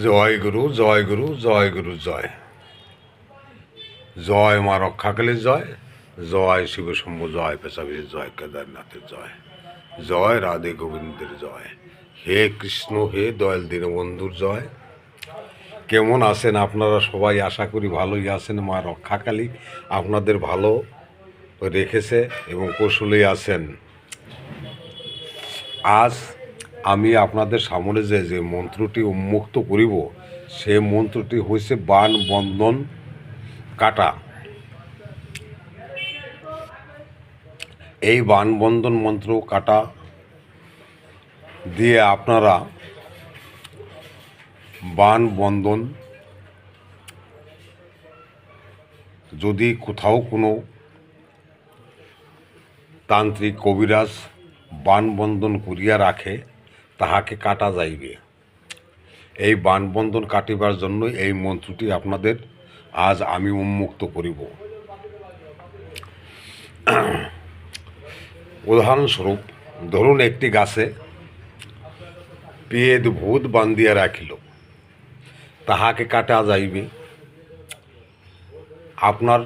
জয় গুরু জয় গুরু জয় গুরু, জয়। জয় মা রক্ষাকালীর জয় জয় শিব শম্ভু, জয় পেশাবীর জয় কেদারনাথের জয়। জয় রাধে গোবিন্দের জয়। হে কৃষ্ণ, হে দয়াল দীনবন্ধুর জয়। কেমন আছেন আপনারা সবাই? আশা করি ভালোই আছেন। মা রক্ষাকালী আপনাদের ভালো রেখেছে এবং কৌশলে আছেন। আজ আমি আপনাদের সামনে যে যে মন্ত্রটি উন্মুক্ত করিব, সে মন্ত্রটি হয়েছে বান বন্ধন কাটা। এই বানবন্ধন মন্ত্র কাটা দিয়ে আপনারা বান বন্ধন যদি কোথাও কোনো তান্ত্রিক কবিরাজ বানবন্ধন করিয়া রাখে তাহাকে কাটা যাইবে। এই বানবন্ধন কাটিবার জন্য এই মন্ত্রটি আপনাদের আজ আমি উন্মুক্ত করিব। উদাহরণস্বরূপ, ধরুন একটি গাছে পেদ ভূত বান্ধিয়া রাখিল। তাহাকে কাটা যাইবে। আপনার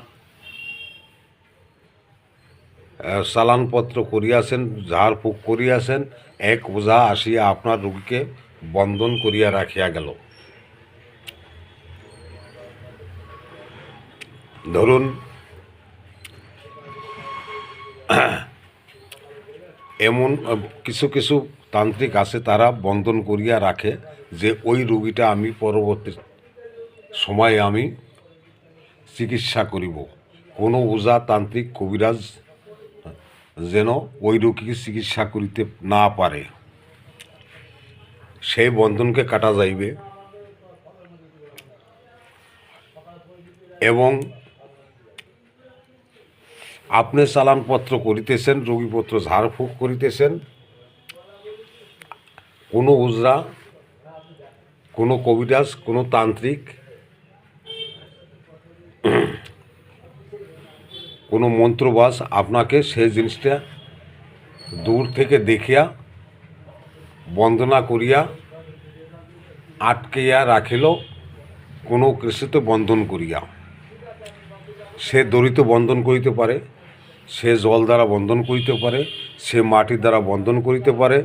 চালানপত্র করিয়াছেন ঝাড়ফুঁক করিয়াছেন, এক ওঝা আসিয়া আপনার রোগীকে বন্ধন করিয়া রাখিয়া গেল। ধরুন, এমন কিছু কিছু তান্ত্রিক আছে তারা বন্ধন করিয়া রাখে যে ওই রুগীটা আমি পরবর্তী সময়ে আমি চিকিৎসা করিব। কোনো ওঝা তান্ত্রিক কবিরাজ যেন ওই রোগীকে চিকিৎসা করিতে না পারে। সেই বন্ধনকে কাটা যাইবে এবং আপনি চালানপত্র করিতেছেন, রোগীপত্র ঝাড়ফুঁক করিতেছেন, কোনো উজরা, কোনো কবিরাজ, কোনো তান্ত্রিক কোনো মন্ত্রবাস আপনাকে সেই জিনিসটা দূর থেকে দেখিয়া, বন্দনা করিয়া আটকেয়া রাখিল, কোনো কৃষিতে বন্ধন করিয়া। সে দড়িতে বন্ধন করিতে পারে, সে জল দ্বারা বন্ধন করিতে পারে, সে মাটির দ্বারা বন্ধন করিতে পারে,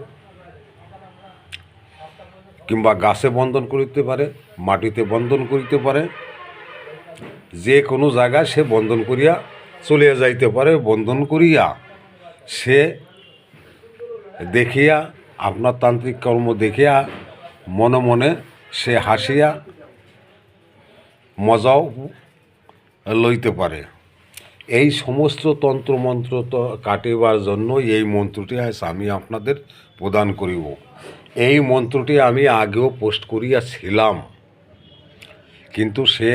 কিংবা গাছে বন্ধন করিতে পারে, মাটিতে বন্ধন করিতে পারে, যে কোনো জায়গায় সে বন্ধন করিয়া চলিয়া যাইতে পারে, বন্ধন করিয়া সে দেখিয়া, আপনার তান্ত্রিক কর্ম দেখিয়া, মনে মনে সে হাসিয়া, মজাও লইতে পারে। এই সমস্ত তন্ত্রমন্ত্র তো কাটিবার জন্য এই মন্ত্রটি আজ আমি আপনাদের প্রদান করিব। এই মন্ত্রটি আমি আগেও পোস্ট করিয়াছিলাম, কিন্তু সে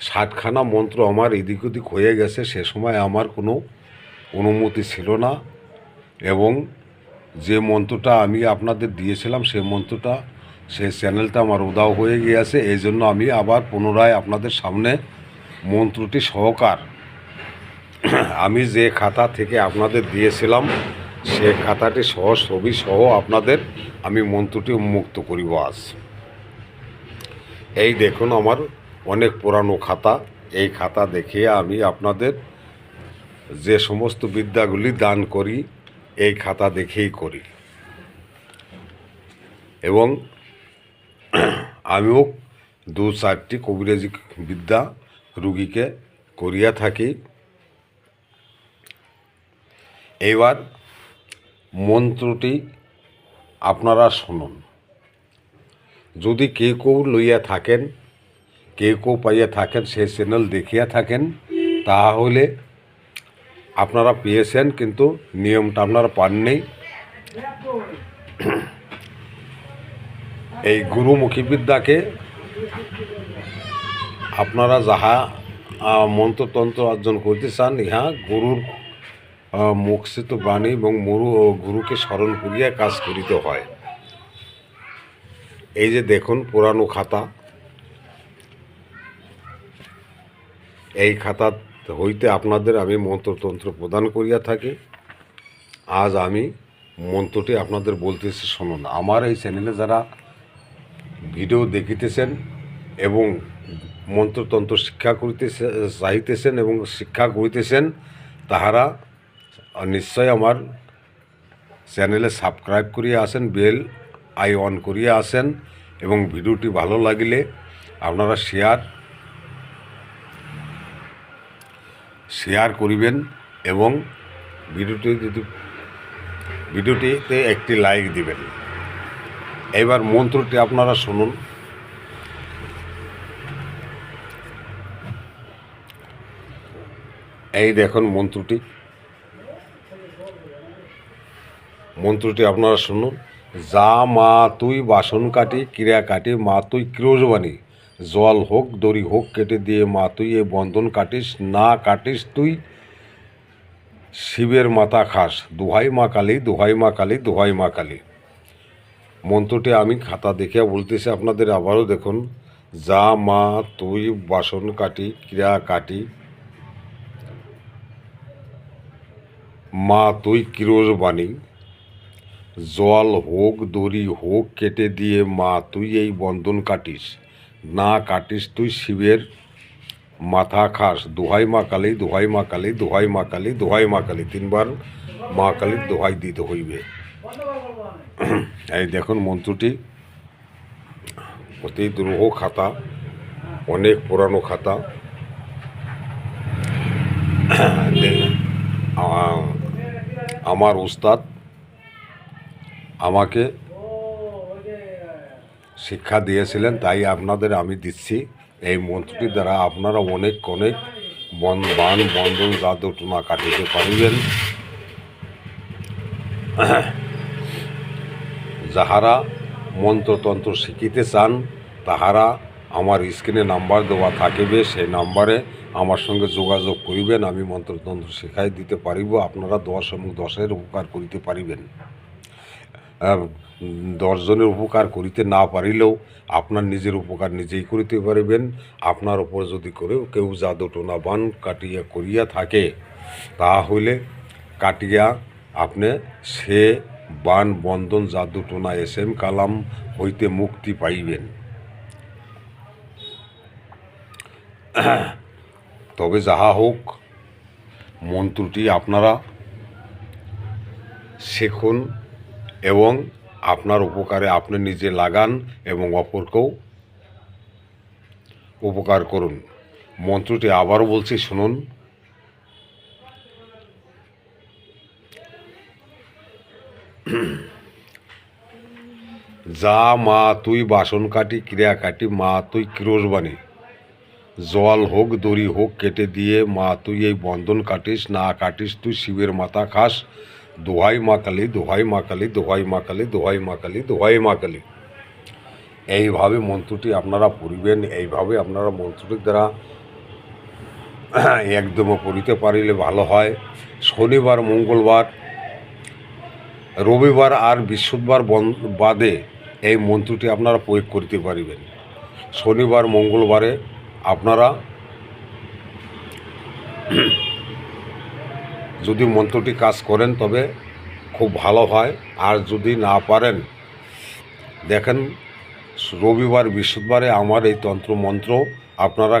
ষাটখানা মন্ত্র আমার এদিক ওদিক হয়ে গেছে, সে সময় আমার কোনো অনুমতি ছিল না এবং যে মন্ত্রটা আমি আপনাদের দিয়েছিলাম, সে মন্ত্রটা, সে চ্যানেলটা আমার উদাও হয়ে গিয়েছে, এই জন্য আমি আবার পুনরায় আপনাদের সামনে মন্ত্রটি সহকার আমি যে খাতা থেকে আপনাদের দিয়েছিলাম, সে খাতাটি সহ ছবি সহ আপনাদের আমি মন্ত্রটি উন্মুক্ত করিব আজ। এই দেখুন আমার অনেক পুরানো খাতা। এই খাতা দেখিয়ে আমি আপনাদের যে সমস্ত বিদ্যাগুলি দান করি, এই খাতা দেখেই করি। এবং আমিও দু চারটি কবিরাজি বিদ্যা রুগীকে করিয়া থাকি। এবার মন্ত্রটি আপনারা শুনুন। যদি কেউ কেউ লইয়া থাকেন কেউ কেউ পাইয়া থাকেন সেই চ্যানেল দেখিয়া থাকেন তাহলে আপনারা পেয়েছেন কিন্তু নিয়মটা আপনারা পাননি। এই গুরুমুখী বিদ্যাকে আপনারা যাহা মন্ত্রতন্ত্র অর্জন করতে চান ইহা গুরুর আহ, মুখস্থিত বাণী এবং মরু গুরুকে স্মরণ করিয়া কাজ করিতে হয়। এই যে দেখুন পুরানো খাতা। এই খাতা হইতে আপনাদের আমি মন্ত্রতন্ত্র প্রদান করিয়া থাকি। আজ আমি মন্ত্রটি আপনাদের বলতেছি, শুনুন। আমার এই চ্যানেলে যারা ভিডিও দেখিতেছেন এবং মন্ত্রতন্ত্র শিক্ষা করিতে চাইতেছেন এবং শিক্ষা করিতেছেন, তাহারা নিশ্চয় আমার চ্যানেলে সাবস্ক্রাইব করিয়া আসেন বেল আই অন করিয়া আসেন এবং ভিডিওটি ভালো লাগিলে আপনারা শেয়ার শেয়ার করিবেন এবং ভিডিওটি যদি ভিডিওটিতে একটি লাইক দিবেন। এবার মন্ত্রটি আপনারা শুনুন। এই দেখুন মন্ত্রটি। মন্ত্রটি আপনারা শুনুন। যা মা তুই বাসন কাটি, ক্রিয়া কাটি, মা তুই ক্রোজবানি জল হোক, দড়ি হোক, কেটে দিয়ে মা তুই এই বন্ধন কাটিস, না কাটিস তুই, শিবের মাথা খাস। দোহাই মা কালী, দোহাই মা কালী, দোহাই মা কালী। মন্ত্রটি আমি খাতা দেখে বলতেছি, আপনাদের আবারও দেখুন। যা মা, তুই বাসন কাটি, ক্রিয়া কাটি। মা, তুই কিরোজ বাণী। জল হোক, দড়ি হোক, কেটে দিয়ে মা, তুই এই বন্ধন কাটিস। না কাটিস তুই শিবের মাথা খাস। দোহাই মা কালী, দোহাই মা কালী, দোহাই মা কালী, দোহাই মা কালী। তিনবার মা কালীর দোহাই দিতে হইবে। এই দেখুন মন্ত্রটি। অতি দুরূহ খাতা, অনেক পুরানো খাতা। আমার উস্তাদ আমাকে শিক্ষা দিয়েছিলেন, তাই আপনাদের আমি দিচ্ছি। এই মন্ত্রটির দ্বারা আপনারা অনেক অনেক বন, বান, বন্ধন জাদু টোনা কাটিতে পারিবেন। যাহারা মন্ত্রতন্ত্র শিখিতে চান, তাহারা আমার স্ক্রিনে নাম্বার দেওয়া থাকিবে, সেই নাম্বারে আমার সঙ্গে যোগাযোগ করিবেন, আমি মন্ত্রতন্ত্র শেখাই দিতে পারিব, আপনারা দশ এবং দশের উপকার করিতে পারিবেন। দশজনের উপকার করিতে না পারিলেও আপনার নিজের উপকার নিজেই করিতে পারিবেন। আপনার উপর যদি করে কেউ জাদু টোনা বান কাটিয়া করিয়া থাকে, তাহলে কাটিয়া আপনি সে বান বন্ধন জাদু টোনা এস এম কালাম হইতে মুক্তি পাইবেন। তবে যাহা হোক, মন্ত্রটি আপনারা শিখুন। এবং আপনার উপকারে আপনি নিজে লাগান এবং অপরকেও উপকার করুন। মন্ত্রটি আবারও বলছি, শুনুন। যা মা তুই বাসন কাটি, ক্রিয়া কাটি, মা তুই কিরোজ জল হোক, দড়ি হোক, কেটে দিয়ে মা তুই এই বন্ধন কাটিস, না কাটিস, তুই শিবের মাথা খাস দোহাই মা কালী, দোহাই মা কালী, দোহাই মা কালী, দোহাই মা কালী, দোহাই মা কালী। এইভাবে মন্ত্রটি আপনারা পড়িবেন, এইভাবে আপনারা মন্ত্রটির দ্বারা একদমও পড়িতে পারিলে ভালো হয়। শনিবার, মঙ্গলবার, রবিবার আর বৃহস্পতিবার বাদে এই মন্ত্রটি আপনারা প্রয়োগ করতে পারিবেন। শনিবার, মঙ্গলবারে আপনারা যদি মন্ত্রটি কাজ করেন, তবে খুব ভালো হয়। আর যদি না পারেন, দেখেন, রবিবার, বৃহস্পতিবারে আমার এই তন্ত্র মন্ত্র আপনারা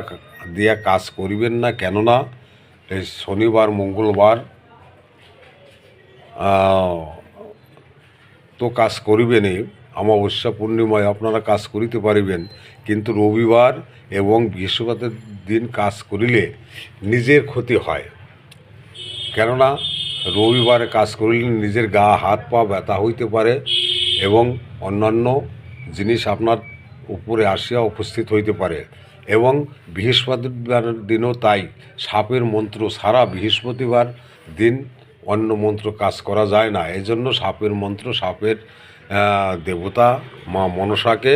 দিয়া কাজ করিবেন না। কেননা, এই শনিবার, মঙ্গলবার তো কাজ করিবেনই। অমাবস্যা পূর্ণিমায় আপনারা কাজ করিতে পারিবেন। কিন্তু রবিবার এবং বৃহস্পতিবার দিন কাজ করিলে নিজের ক্ষতি হয়। কেননা রবিবারে কাজ করিলে নিজের গা, হাত, পা ব্যথা হইতে পারে এবং অন্যান্য জিনিস আপনার উপরে আসিয়া উপস্থিত হইতে পারে এবং বৃহস্পতিবার দিনও তাই। সাপের মন্ত্র সারা বৃহস্পতিবার দিন অন্য মন্ত্র কাজ করা যায় না। এজন্য সাপের মন্ত্র, সাপের দেবতা, মা মনসাকে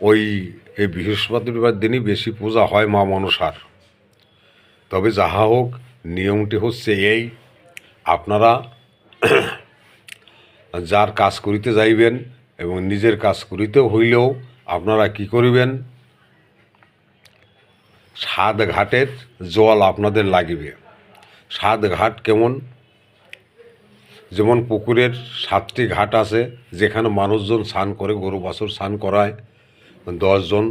ওই এই বৃহস্পতিবার দিনই বেশি পূজা হয় মা মনসার। তবে যাহা হোক, নিয়মটি হচ্ছে এই, আপনারা যার কাজ করিতে যাইবেন এবং নিজের কাজ করিতে হইলেও আপনারা কি করিবেন? সাত ঘাটের জল আপনাদের লাগিবে। সাত ঘাট কেমন? যেমন পুকুরের সাতটি ঘাট আছে, যেখানে মানুষজন স্নান করে, গরু বাছুর স্নান করায় দশজন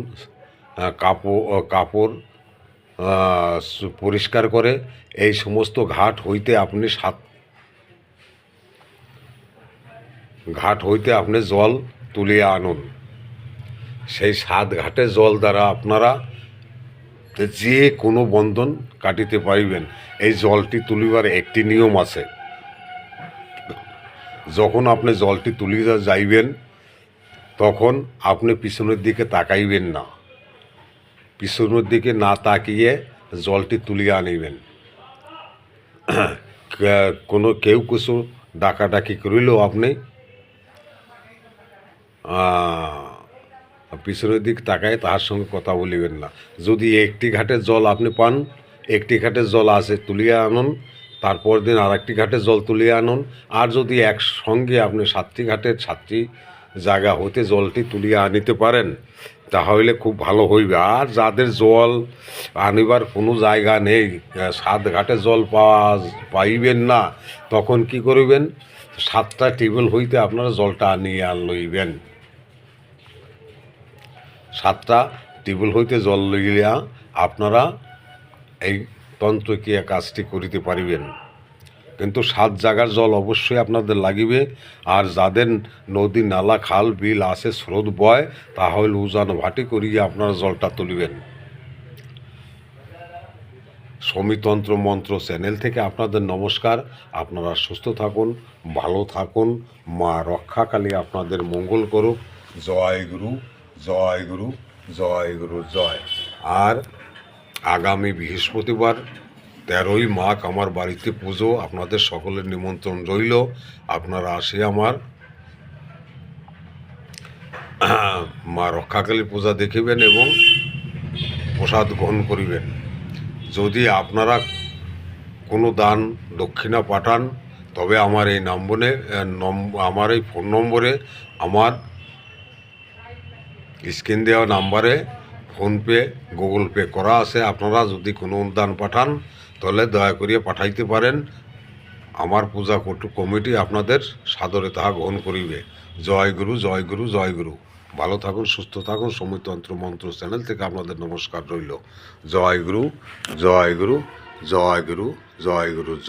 কাপড় কাপড় পরিষ্কার করে এই সমস্ত ঘাট হইতে আপনি সাত ঘাট হইতে আপনি জল তুলিয়ে আনুন। সেই সাত ঘাটে জল দ্বারা আপনারা যে কোনো বন্ধন কাটিতে পারিবেন। এই জলটি তুলিবার একটি নিয়ম আছে। যখন আপনি জলটি তুলিয়া যাইবেন তখন আপনি পিছনের দিকে তাকাইবেন না। পিছনের দিকে না তাকিয়ে জলটি তুলিয়ে আনিবেন। কোনো কেউ কিছু ডাকাডাকি করিলেও আপনি পিছনের দিক তাকায় তাহার সঙ্গে কথা বলিবেন না। যদি একটি ঘাটে জল আপনি পান, একটি ঘাটে জল আছে তুলিয়ে আনুন তারপর দিন আর একটি ঘাটের জল তুলিয়ে আনুন। আর যদি একসঙ্গে আপনি সাতটি ঘাটের সাতটি জায়গা হতে জলটি তুলিয়া আনিতে পারেন, তাহলে খুব ভালো হইবে। আর যাদের জল আনিবার কোনো জায়গা নেই সাত ঘাটে জল পাওয়া পাইবেন না, তখন কি করিবেন? সাতটা টেবিল হইতে আপনারা জলটা আনিয়ে আন লইবেন। সাতটা টেবিল হইতে জল লইয়া আপনারা এই তন্ত্রক্রিয়া কাজটি করিতে পারিবেন। কিন্তু সাত জায়গার জল অবশ্যই আপনাদের লাগিবে। আর যাদের নদী, নালা, খাল, বিল আছে, স্রোত বয়, তাহলে উজান ভাটি করিয়ে আপনারা জলটা তুলিবেন। সমিতন্ত্র মন্ত্র চ্যানেল থেকে আপনাদের নমস্কার। আপনারা সুস্থ থাকুন, ভালো থাকুন। মা রক্ষাকালী আপনাদের মঙ্গল করুক। জয় গুরু জয় গুরু জয় গুরু, জয়। আর আগামী বৃহস্পতিবার তেরোই মাঘ আমার বাড়িতে পুজো, আপনাদের সকলের নিমন্ত্রণ রইল। আপনারা আসে আমার। মা রক্ষাকালী পূজা দেখিবেন এবং প্রসাদ গ্রহণ করিবেন। যদি আপনারা কোনো দান দক্ষিণা পাঠান, তবে আমার এই নম্বরে আমার এই ফোন নম্বরে, আমার স্ক্রিন দেওয়া নাম্বারে ফোনপে, গুগল পে করা আছে। আপনারা যদি কোনো অনুদান পাঠান তাহলে দয়া করিয়া পাঠাইতে পারেন। আমার পূজা কমিটি আপনাদের সাদরে তাহা গ্রহণ করিবে। জয় গুরু জয় গুরু জয় গুরু। ভালো থাকুন, সুস্থ থাকুন। সময়তন্ত্র মন্ত্র চ্যানেল থেকে আপনাদের নমস্কার রইল। জয় গুরু জয় গুরু জয় গুরু জয় গুরু, জয়